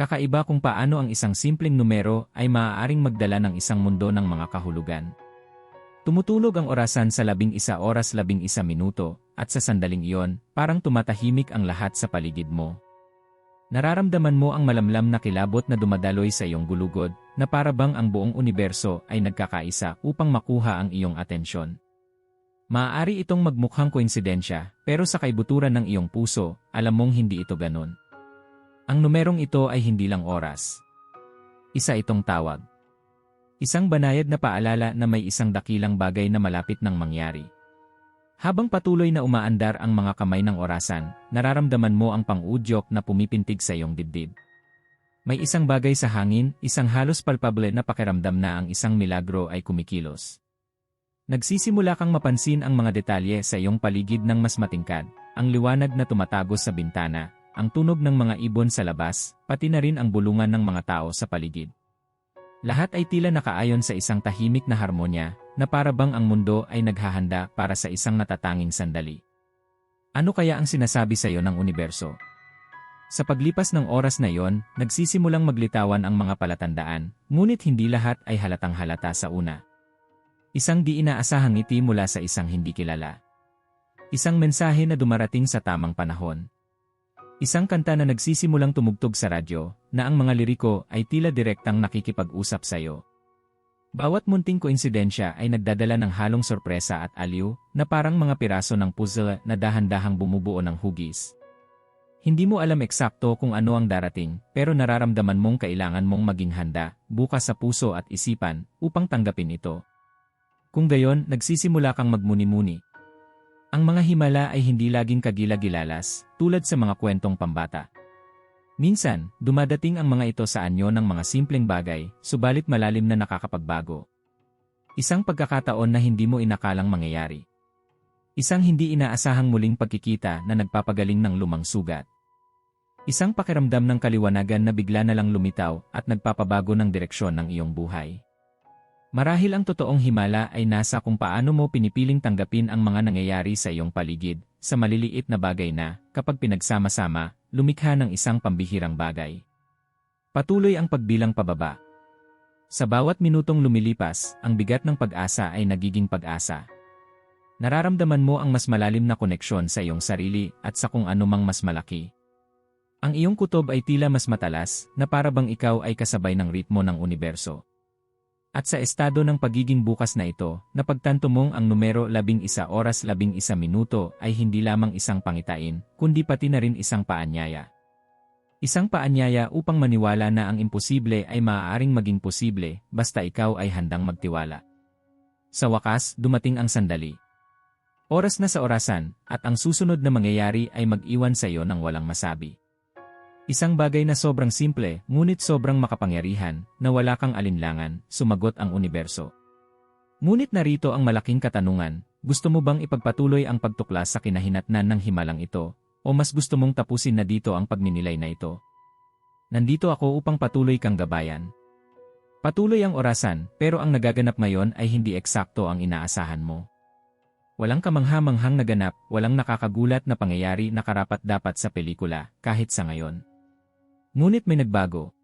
Kakaiba kung paano ang isang simpleng numero ay maaaring magdala ng isang mundo ng mga kahulugan. Tumutulog ang orasan sa labing isa oras labing isa minuto, at sa sandaling iyon, parang tumatahimik ang lahat sa paligid mo. Nararamdaman mo ang malamlam na kilabot na dumadaloy sa iyong gulugod, na para bang ang buong universo ay nagkakaisa upang makuha ang iyong atensyon. Maaari itong magmukhang koinsidensya, pero sa kaibuturan ng iyong puso, alam mong hindi ito ganon. Ang numerong ito ay hindi lang oras. Isa itong tawag. Isang banayad na paalala na may isang dakilang bagay na malapit nang mangyari. Habang patuloy na umaandar ang mga kamay ng orasan, nararamdaman mo ang pang-udyok na pumipintig sa iyong dibdib. May isang bagay sa hangin, isang halos palpable na pakiramdam na ang isang milagro ay kumikilos. Nagsisimula kang mapansin ang mga detalye sa iyong paligid ng mas matingkad, ang liwanag na tumatagos sa bintana, ang tunog ng mga ibon sa labas, pati na rin ang bulungan ng mga tao sa paligid. Lahat ay tila nakaayon sa isang tahimik na harmonya, na para bang ang mundo ay naghahanda para sa isang natatanging sandali. Ano kaya ang sinasabi sa iyo ng universo? Sa paglipas ng oras na iyon, nagsisimulang maglitawan ang mga palatandaan, ngunit hindi lahat ay halatang halata sa una. Isang di inaasahang ngiti mula sa isang hindi kilala. Isang mensahe na dumarating sa tamang panahon. Isang kanta na nagsisimulang tumugtog sa radyo, na ang mga liriko ay tila direktang nakikipag-usap sa iyo. Bawat munting koinsidensya ay nagdadala ng halong sorpresa at aliw na parang mga piraso ng puzzle na dahan-dahang bumubuo ng hugis. Hindi mo alam eksakto kung ano ang darating, pero nararamdaman mong kailangan mong maging handa, bukas sa puso at isipan, upang tanggapin ito. Kung gayon, nagsisimula kang magmuni-muni. Ang mga himala ay hindi laging kagila-gilalas, tulad sa mga kwentong pambata. Minsan, dumadating ang mga ito sa anyo ng mga simpleng bagay, subalit malalim na nakakapagbago. Isang pagkakataon na hindi mo inakalang mangyayari. Isang hindi inaasahang muling pagkikita na nagpapagaling ng lumang sugat. Isang pakiramdam ng kaliwanagan na bigla na lang lumitaw at nagpapabago ng direksyon ng iyong buhay. Marahil ang totoong himala ay nasa kung paano mo pinipiling tanggapin ang mga nangyayari sa iyong paligid, sa maliliit na bagay na, kapag pinagsama-sama, lumikha ng isang pambihirang bagay. Patuloy ang pagbilang pababa. Sa bawat minutong lumilipas, ang bigat ng pag-asa ay nagiging pag-asa. Nararamdaman mo ang mas malalim na koneksyon sa iyong sarili at sa kung anumang mas malaki. Ang iyong kutob ay tila mas matalas na para bang ikaw ay kasabay ng ritmo ng universo. At sa estado ng pagiging bukas na ito, napagtanto mong ang numero 11 oras 11 minuto ay hindi lamang isang pangitain, kundi pati na rin isang paanyaya. Isang paanyaya upang maniwala na ang imposible ay maaaring maging posible basta ikaw ay handang magtiwala. Sa wakas, dumating ang sandali. Oras na sa orasan, at ang susunod na mangyayari ay mag-iwan sa iyo ng walang masabi. Isang bagay na sobrang simple, ngunit sobrang makapangyarihan, na wala kang alinlangan, sumagot ang universo. Ngunit narito ang malaking katanungan, gusto mo bang ipagpatuloy ang pagtuklas sa kinahinatnan ng himalang ito, o mas gusto mong tapusin na dito ang pagninilay na ito? Nandito ako upang patuloy kang gabayan. Patuloy ang orasan, pero ang nagaganap ngayon ay hindi eksakto ang inaasahan mo. Walang kamangha-manghang naganap, walang nakakagulat na pangyayari na karapat-dapat sa pelikula, kahit sa ngayon. Ngunit may nagbago.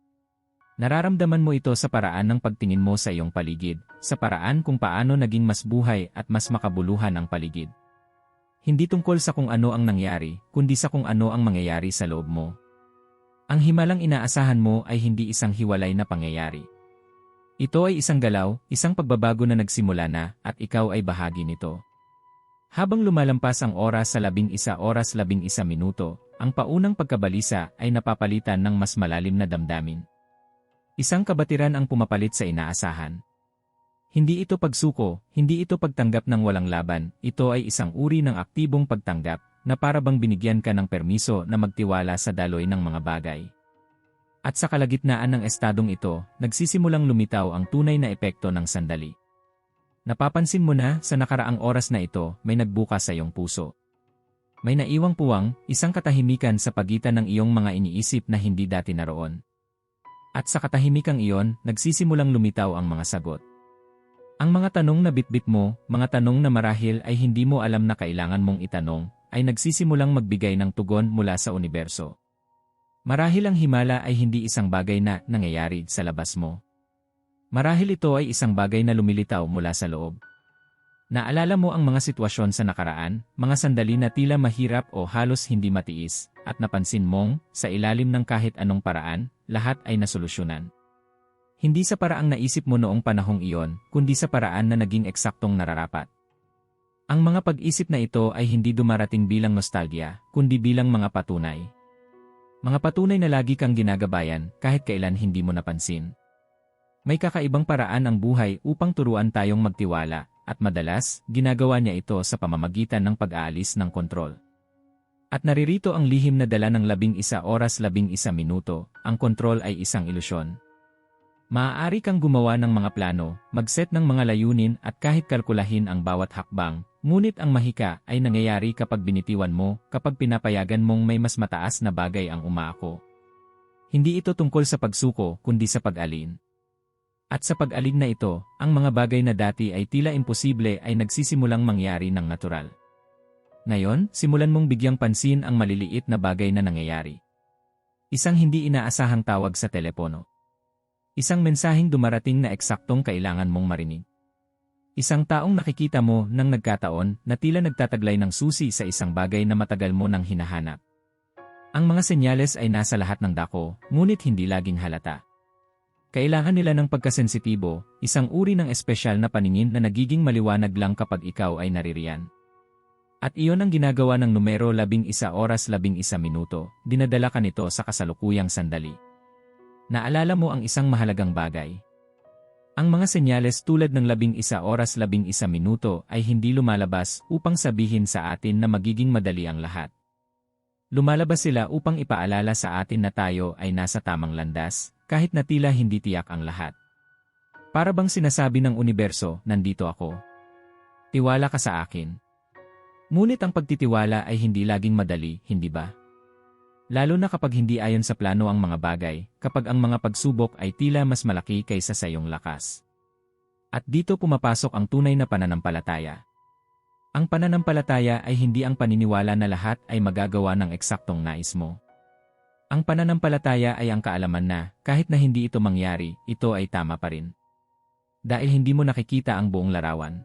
Nararamdaman mo ito sa paraan ng pagtingin mo sa iyong paligid, sa paraan kung paano naging mas buhay at mas makabuluhan ang paligid. Hindi tungkol sa kung ano ang nangyari, kundi sa kung ano ang mangyayari sa loob mo. Ang himalang inaasahan mo ay hindi isang hiwalay na pangyayari. Ito ay isang galaw, isang pagbabago na nagsimula na, at ikaw ay bahagi nito. Habang lumalampas ang oras sa labing isa oras labing isa minuto, ang paunang pagkabalisa ay napapalitan ng mas malalim na damdamin. Isang kabatiran ang pumapalit sa inaasahan. Hindi ito pagsuko, hindi ito pagtanggap ng walang laban, ito ay isang uri ng aktibong pagtanggap na para bang binigyan ka ng permiso na magtiwala sa daloy ng mga bagay. At sa kalagitnaan ng estadong ito, nagsisimulang lumitaw ang tunay na epekto ng sandali. Napapansin mo na sa nakaraang oras na ito may nagbukas sa iyong puso. May naiwang puwang, isang katahimikan sa pagitan ng iyong mga iniisip na hindi dati naroon. At sa katahimikang iyon, nagsisimulang lumitaw ang mga sagot. Ang mga tanong na bitbit mo, mga tanong na marahil ay hindi mo alam na kailangan mong itanong, ay nagsisimulang magbigay ng tugon mula sa universo. Marahil ang himala ay hindi isang bagay na nangyayari sa labas mo. Marahil ito ay isang bagay na lumilitaw mula sa loob. Naalala mo ang mga sitwasyon sa nakaraan, mga sandali na tila mahirap o halos hindi matiis, at napansin mong, sa ilalim ng kahit anong paraan, lahat ay nasolusyonan. Hindi sa paraang naisip mo noong panahong iyon, kundi sa paraan na naging eksaktong nararapat. Ang mga pag-isip na ito ay hindi dumarating bilang nostalgia, kundi bilang mga patunay. Mga patunay na lagi kang ginagabayan kahit kailan hindi mo napansin. May kakaibang paraan ang buhay upang turuan tayong magtiwala, at madalas, ginagawa niya ito sa pamamagitan ng pag-aalis ng kontrol. At naririto ang lihim na dala ng labing isa oras labing isa minuto, ang kontrol ay isang ilusyon. Maaari kang gumawa ng mga plano, mag-set ng mga layunin at kahit kalkulahin ang bawat hakbang, ngunit ang mahika ay nangyayari kapag binitiwan mo, kapag pinapayagan mong may mas mataas na bagay ang umaako. Hindi ito tungkol sa pagsuko kundi sa pag-alin. At sa pag-alig na ito, ang mga bagay na dati ay tila imposible ay nagsisimulang mangyari ng natural. Ngayon, simulan mong bigyang pansin ang maliliit na bagay na nangyayari. Isang hindi inaasahang tawag sa telepono. Isang mensaheng dumarating na eksaktong kailangan mong marinig. Isang taong nakikita mo nang nagkataon na tila nagtataglay ng susi sa isang bagay na matagal mo nang hinahanap. Ang mga senyales ay nasa lahat ng dako, ngunit hindi laging halata. Kailangan nila ng pagkasensitibo, isang uri ng espesyal na paningin na nagiging maliwanag lang kapag ikaw ay naririyan. At iyon ang ginagawa ng numero 11 oras 11 minuto, dinadala ka nito sa kasalukuyang sandali. Naalala mo ang isang mahalagang bagay. Ang mga senyales tulad ng 11 oras 11 minuto ay hindi lumalabas upang sabihin sa atin na magiging madali ang lahat. Lumalabas sila upang ipaalala sa atin na tayo ay nasa tamang landas, kahit na tila hindi tiyak ang lahat. Para bang sinasabi ng universo, nandito ako. Tiwala ka sa akin. Ngunit ang pagtitiwala ay hindi laging madali, hindi ba? Lalo na kapag hindi ayon sa plano ang mga bagay, kapag ang mga pagsubok ay tila mas malaki kaysa sa iyong lakas. At dito pumapasok ang tunay na pananampalataya. Ang pananampalataya ay hindi ang paniniwala na lahat ay magagawa ng eksaktong nais mo. Ang pananampalataya ay ang kaalaman na, kahit na hindi ito mangyari, ito ay tama pa rin. Dahil hindi mo nakikita ang buong larawan.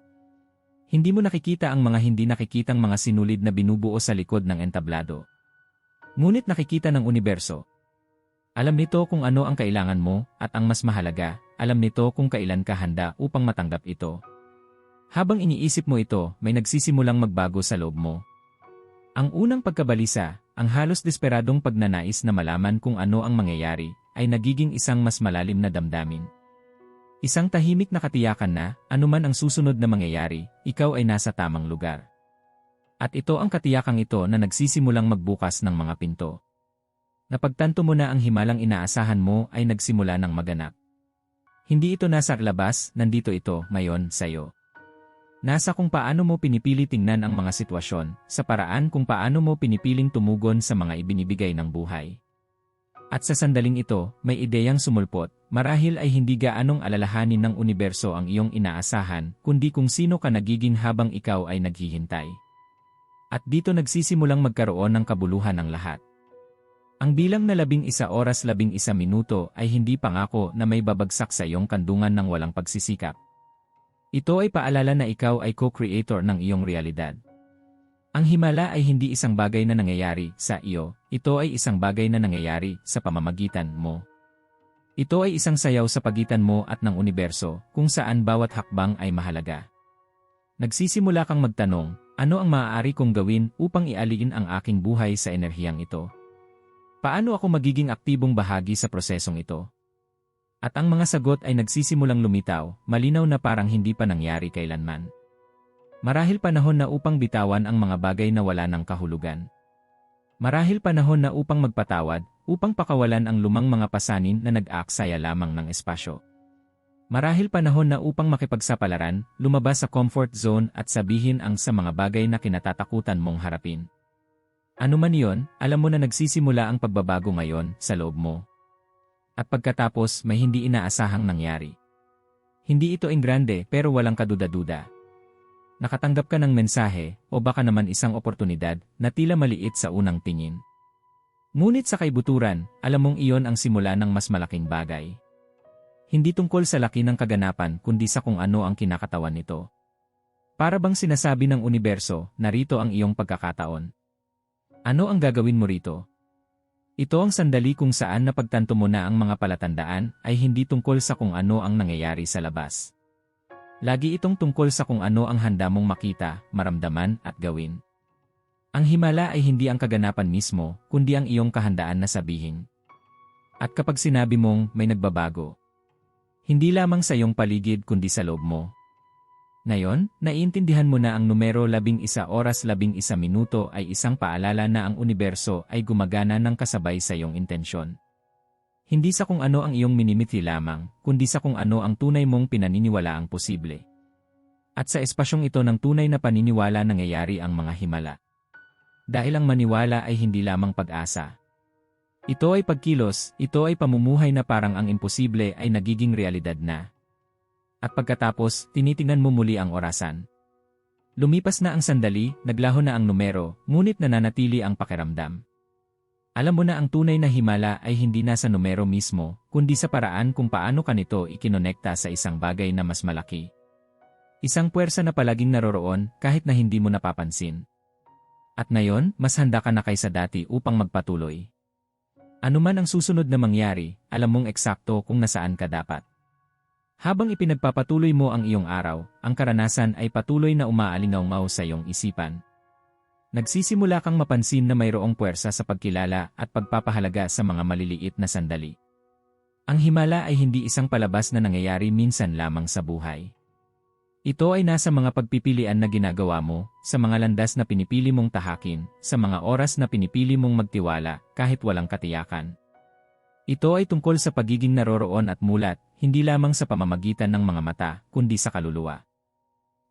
Hindi mo nakikita ang mga hindi nakikitang mga sinulid na binubuo sa likod ng entablado. Ngunit nakikita ng universo. Alam nito kung ano ang kailangan mo, at ang mas mahalaga, alam nito kung kailan ka handa upang matanggap ito. Habang iniisip mo ito, may nagsisimulang magbago sa loob mo. Ang unang pagkabalisa, ang halos desperadong pagnanais na malaman kung ano ang mangyayari, ay nagiging isang mas malalim na damdamin. Isang tahimik na katiyakan na, anuman ang susunod na mangyayari, ikaw ay nasa tamang lugar. At ito ang katiyakang ito na nagsisimulang magbukas ng mga pinto. Napagtanto mo na ang himalang inaasahan mo ay nagsimula ng maganap. Hindi ito nasa labas, nandito ito, mayon, sayo. Nasa kung paano mo pinipili tingnan ang mga sitwasyon, sa paraan kung paano mo pinipiling tumugon sa mga ibinibigay ng buhay. At sa sandaling ito, may ideyang sumulpot, marahil ay hindi gaanong alalahanin ng universo ang iyong inaasahan, kundi kung sino ka nagiging habang ikaw ay naghihintay. At dito nagsisimulang magkaroon ng kabuluhan ng lahat. Ang bilang na labing isa oras labing isa minuto ay hindi pangako na may babagsak sa iyong kandungan ng walang pagsisikap. Ito ay paalala na ikaw ay co-creator ng iyong realidad. Ang himala ay hindi isang bagay na nangyayari sa iyo, ito ay isang bagay na nangyayari sa pamamagitan mo. Ito ay isang sayaw sa pagitan mo at ng universo, kung saan bawat hakbang ay mahalaga. Nagsisimula kang magtanong, ano ang maaari kong gawin upang ialiin ang aking buhay sa enerhiyang ito? Paano ako magiging aktibong bahagi sa prosesong ito? At ang mga sagot ay nagsisimulang lumitaw, malinaw na parang hindi pa nangyari kailanman. Marahil panahon na upang bitawan ang mga bagay na wala ng kahulugan. Marahil panahon na upang magpatawad, upang pakawalan ang lumang mga pasanin na nag-aaksaya lamang ng espasyo. Marahil panahon na upang makipagsapalaran, lumabas sa comfort zone at sabihin ang sa mga bagay na kinatatakutan mong harapin. Ano man yon, alam mo na nagsisimula ang pagbabago ngayon sa loob mo. At pagkatapos may hindi inaasahang nangyari. Hindi ito grande pero walang kaduda-duda. Nakatanggap ka ng mensahe o baka naman isang oportunidad na tila maliit sa unang tingin. Ngunit sa kaibuturan, alam mong iyon ang simula ng mas malaking bagay. Hindi tungkol sa laki ng kaganapan kundi sa kung ano ang kinakatawan nito. Para bang sinasabi ng universo, narito ang iyong pagkakataon. Ano ang gagawin mo rito? Ito ang sandali kung saan napagtanto mo na ang mga palatandaan ay hindi tungkol sa kung ano ang nangyayari sa labas. Lagi itong tungkol sa kung ano ang handa mong makita, maramdaman at gawin. Ang himala ay hindi ang kaganapan mismo, kundi ang iyong kahandaan na sabihin. At kapag sinabi mong may nagbabago, hindi lamang sa iyong paligid kundi sa loob mo, ngayon, naiintindihan mo na ang numero 11 oras 11 minuto ay isang paalala na ang universo ay gumagana ng kasabay sa iyong intensyon. Hindi sa kung ano ang iyong minimiti lamang, kundi sa kung ano ang tunay mong pinaniniwala ang posible. At sa espasyong ito ng tunay na paniniwala nangyayari ang mga himala. Dahil ang maniwala ay hindi lamang pag-asa. Ito ay pagkilos, ito ay pamumuhay na parang ang imposible ay nagiging realidad na. At pagkatapos, tinitingnan mo muli ang orasan. Lumipas na ang sandali, naglaho na ang numero, ngunit nananatili ang pakiramdam. Alam mo na ang tunay na himala ay hindi nasa numero mismo, kundi sa paraan kung paano ka nito ikinonekta sa isang bagay na mas malaki. Isang puwersa na palaging naroroon kahit na hindi mo napapansin. At ngayon, mas handa ka na kaysa dati upang magpatuloy. Ano man ang susunod na mangyari, alam mong eksakto kung nasaan ka dapat. Habang ipinagpapatuloy mo ang iyong araw, ang karanasan ay patuloy na umaalingaw sa iyong isipan. Nagsisimula kang mapansin na mayroong puwersa sa pagkilala at pagpapahalaga sa mga maliliit na sandali. Ang himala ay hindi isang palabas na nangyayari minsan lamang sa buhay. Ito ay nasa mga pagpipilian na ginagawa mo, sa mga landas na pinipili mong tahakin, sa mga oras na pinipili mong magtiwala kahit walang katiyakan. Ito ay tungkol sa pagiging naroroon at mulat, hindi lamang sa pamamagitan ng mga mata, kundi sa kaluluwa.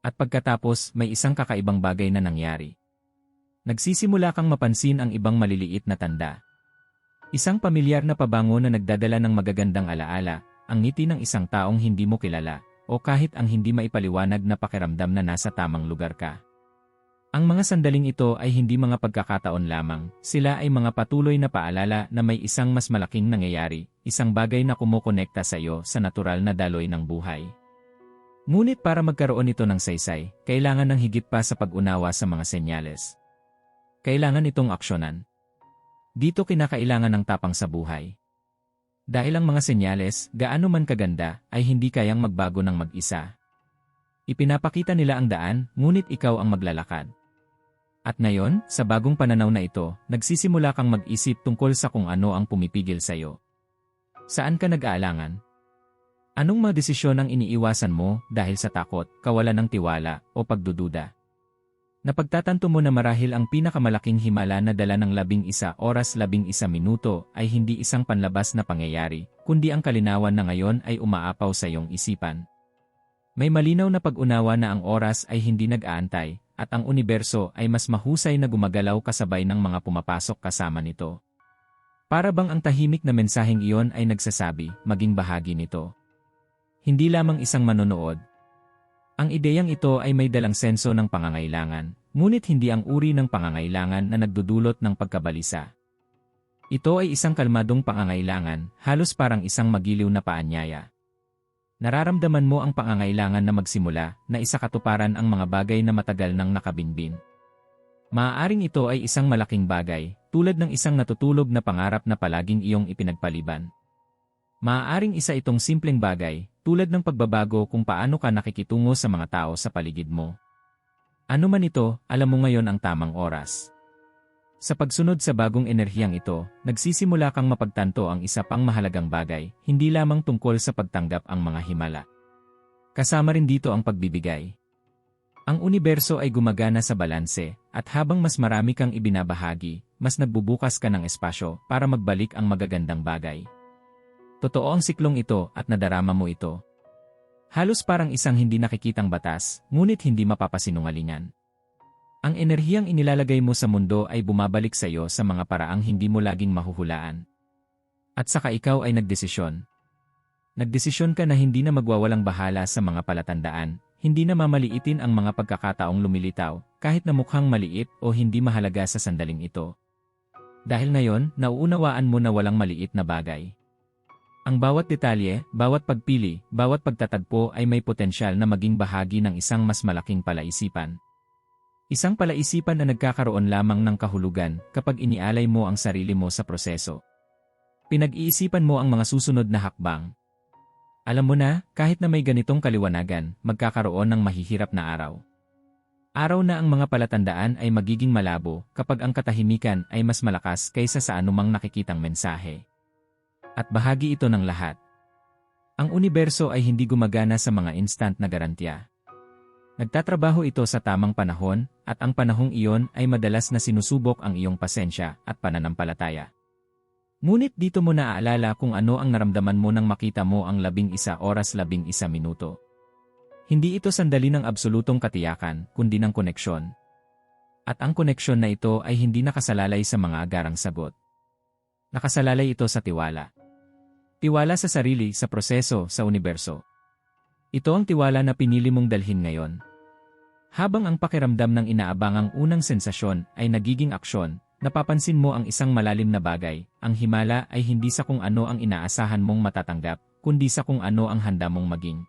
At pagkatapos, may isang kakaibang bagay na nangyari. Nagsisimula kang mapansin ang ibang maliliit na tanda. Isang pamilyar na pabango na nagdadala ng magagandang alaala, ang ngiti ng isang taong hindi mo kilala, o kahit ang hindi maipaliwanag na pakiramdam na nasa tamang lugar ka. Ang mga sandaling ito ay hindi mga pagkakataon lamang, sila ay mga patuloy na paalala na may isang mas malaking nangyayari, isang bagay na kumukonekta sa iyo sa natural na daloy ng buhay. Ngunit para magkaroon ito ng saysay, kailangan ng higit pa sa pag-unawa sa mga senyales. Kailangan itong aksyonan. Dito kinakailangan ng tapang sa buhay. Dahil ang mga senyales, gaano man kaganda, ay hindi kayang magbago ng mag-isa. Ipinapakita nila ang daan, ngunit ikaw ang maglalakad. At ngayon, sa bagong pananaw na ito, nagsisimula kang mag-isip tungkol sa kung ano ang pumipigil sa iyo. Saan ka nag-aalangan? Anong mga desisyon ang iniiwasan mo dahil sa takot, kawalan ng tiwala, o pagdududa? Napagtatanto mo na marahil ang pinakamalaking himala na dala ng labing isa oras labing isa minuto ay hindi isang panlabas na pangyayari, kundi ang kalinawan na ngayon ay umaapaw sa iyong isipan. May malinaw na pag-unawa na ang oras ay hindi nag-aantay, at ang universo ay mas mahusay na gumagalaw kasabay ng mga pumapasok kasama nito. Para bang ang tahimik na mensaheng iyon ay nagsasabi, maging bahagi nito. Hindi lamang isang manonood. Ang ideyang ito ay may dalang senso ng pangangailangan, ngunit hindi ang uri ng pangangailangan na nagdudulot ng pagkabalisa. Ito ay isang kalmadong pangangailangan, halos parang isang magiliw na paanyaya. Nararamdaman mo ang pangangailangan na magsimula na isa katuparan ang mga bagay na matagal nang nakabinbin. Maaaring ito ay isang malaking bagay, tulad ng isang natutulog na pangarap na palaging iyong ipinagpaliban. Maaaring isa itong simpleng bagay, tulad ng pagbabago kung paano ka nakikitungo sa mga tao sa paligid mo. Ano man ito, alam mo ngayon ang tamang oras. Sa pagsunod sa bagong enerhiyang ito, nagsisimula kang mapagtanto ang isa pang mahalagang bagay, hindi lamang tungkol sa pagtanggap ang mga himala. Kasama rin dito ang pagbibigay. Ang universo ay gumagana sa balanse, at habang mas marami kang ibinabahagi, mas nagbubukas ka ng espasyo para magbalik ang magagandang bagay. Totoo ang siklong ito at nadarama mo ito. Halos parang isang hindi nakikitang batas, ngunit hindi mapapasinungalingan. Ang enerhiyang inilalagay mo sa mundo ay bumabalik sa iyo sa mga paraang hindi mo laging mahuhulaan. At saka ikaw ay nagdesisyon. Nagdesisyon ka na hindi na magwawalang bahala sa mga palatandaan, hindi na mamaliitin ang mga pagkakataong lumilitaw, kahit na mukhang maliit o hindi mahalaga sa sandaling ito. Dahil ngayon, nauunawaan mo na walang maliit na bagay. Ang bawat detalye, bawat pagpili, bawat pagtatagpo ay may potensyal na maging bahagi ng isang mas malaking palaisipan. Isang palaisipan na nagkakaroon lamang ng kahulugan kapag inialay mo ang sarili mo sa proseso. Pinag-iisipan mo ang mga susunod na hakbang. Alam mo na, kahit na may ganitong kaliwanagan, magkakaroon ng mahihirap na araw. Araw na ang mga palatandaan ay magiging malabo kapag ang katahimikan ay mas malakas kaysa sa anumang nakikitang mensahe. At bahagi ito ng lahat. Ang universo ay hindi gumagana sa mga instant na garantiya. Nagtatrabaho ito sa tamang panahon, at ang panahong iyon ay madalas na sinusubok ang iyong pasensya at pananampalataya. Ngunit dito mo naaalala kung ano ang naramdaman mo nang makita mo ang labing isa oras labing isa minuto. Hindi ito sandali ng absolutong katiyakan, kundi ng koneksyon. At ang koneksyon na ito ay hindi nakasalalay sa mga agarang sagot. Nakasalalay ito sa tiwala. Tiwala sa sarili, sa proseso, sa universo. Ito ang tiwala na pinili mong dalhin ngayon. Habang ang pakiramdam ng inaabangang unang sensasyon ay nagiging aksyon, napapansin mo ang isang malalim na bagay, ang himala ay hindi sa kung ano ang inaasahan mong matatanggap, kundi sa kung ano ang handa mong maging.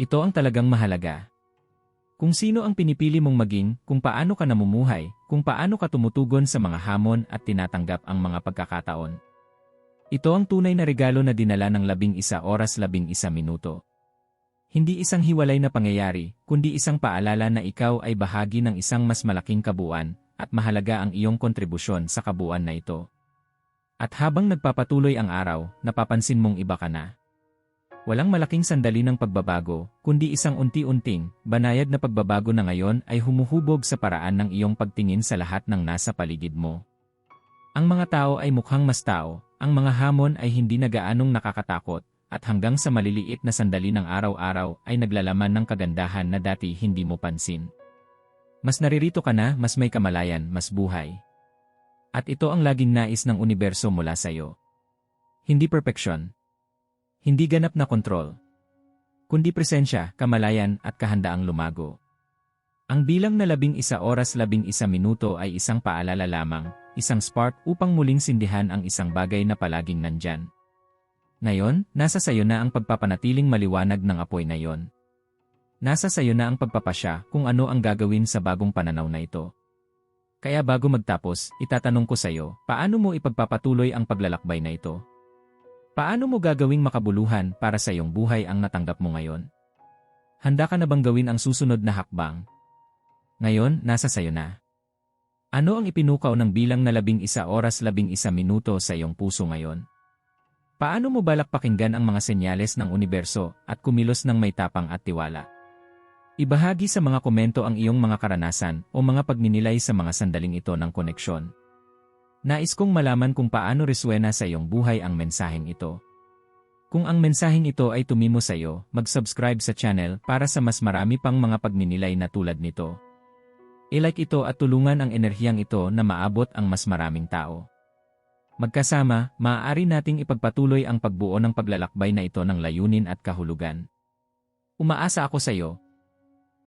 Ito ang talagang mahalaga. Kung sino ang pinipili mong maging, kung paano ka namumuhay, kung paano ka tumutugon sa mga hamon at tinatanggap ang mga pagkakataon. Ito ang tunay na regalo na dinala ng labing isa oras labing isa minuto. Hindi isang hiwalay na pangyayari, kundi isang paalala na ikaw ay bahagi ng isang mas malaking kabuuan, at mahalaga ang iyong kontribusyon sa kabuuan na ito. At habang nagpapatuloy ang araw, napapansin mong iba ka na. Walang malaking sandali ng pagbabago, kundi isang unti-unting, banayad na pagbabago na ngayon ay humuhubog sa paraan ng iyong pagtingin sa lahat ng nasa paligid mo. Ang mga tao ay mukhang mas tao, ang mga hamon ay hindi na gaanong nakakatakot, at hanggang sa maliliit na sandali ng araw-araw ay naglalaman ng kagandahan na dati hindi mo pansin. Mas naririto ka na, mas may kamalayan, mas buhay. At ito ang laging nais ng universo mula sa iyo. Hindi perfeksyon. Hindi ganap na kontrol. Kundi presensya, kamalayan at kahandaang lumago. Ang bilang na labing isa oras labing isa minuto ay isang paalala lamang, isang spark upang muling sindihan ang isang bagay na palaging nandyan. Ngayon, nasa sayo na ang pagpapanatiling maliwanag ng apoy na yon. Nasa sayo na ang pagpapasya kung ano ang gagawin sa bagong pananaw na ito. Kaya bago magtapos, itatanong ko sa iyo, paano mo ipagpapatuloy ang paglalakbay na ito? Paano mo gagawing makabuluhan para sa iyong buhay ang natanggap mo ngayon? Handa ka na bang gawin ang susunod na hakbang? Ngayon, nasa sayo na. Ano ang ipinukaw ng bilang na labing isa oras labing isa minuto sa iyong puso ngayon? Paano mo balak pakinggan ang mga senyales ng universo at kumilos ng may tapang at tiwala? Ibahagi sa mga komento ang iyong mga karanasan o mga pagninilay sa mga sandaling ito ng koneksyon. Nais kong malaman kung paano reswena sa iyong buhay ang mensaheng ito. Kung ang mensaheng ito ay tumimo sa iyo, mag-subscribe sa channel para sa mas marami pang mga pagninilay na tulad nito. I-like ito at tulungan ang enerhiyang ito na maabot ang mas maraming tao. Magkasama, maaari nating ipagpatuloy ang pagbuo ng paglalakbay na ito ng layunin at kahulugan. Umaasa ako sa iyo,